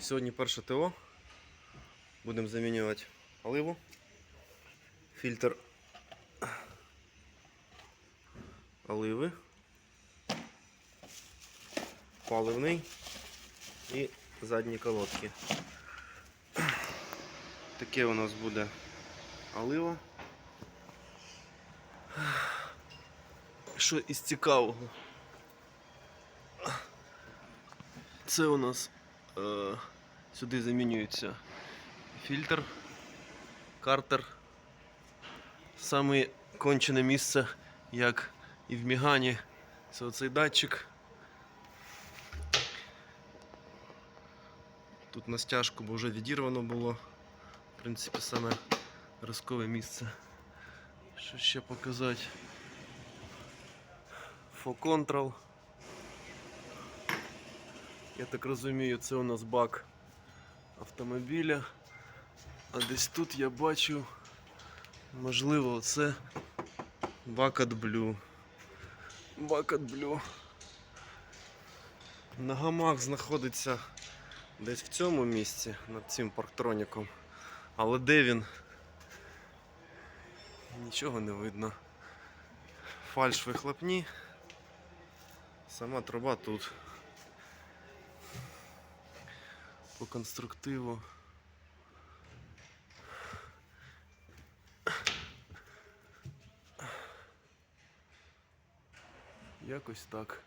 Сьогодні перше ТО. Будемо замінювати оливу, фільтр оливи, паливний і задні колодки. Таке у нас буде олива. Що із цікавого? Це у нас сюди замінюється фільтр, картер. Саме кончене місце, як і в Мігані, це оцей датчик. Тут на стяжку, бо вже відірвано було. В принципі, саме рискове місце. Що ще показати? Фоконтрол. Я так розумію, це у нас бак автомобіля. А десь тут я бачу, можливо, це бак Blue. Бак Blue. На гамак знаходиться десь в цьому місці, над цим парктроніком. Але де він? Нічого не видно. Фальш вихлопні. Сама труба тут. По конструктиву. Якось так.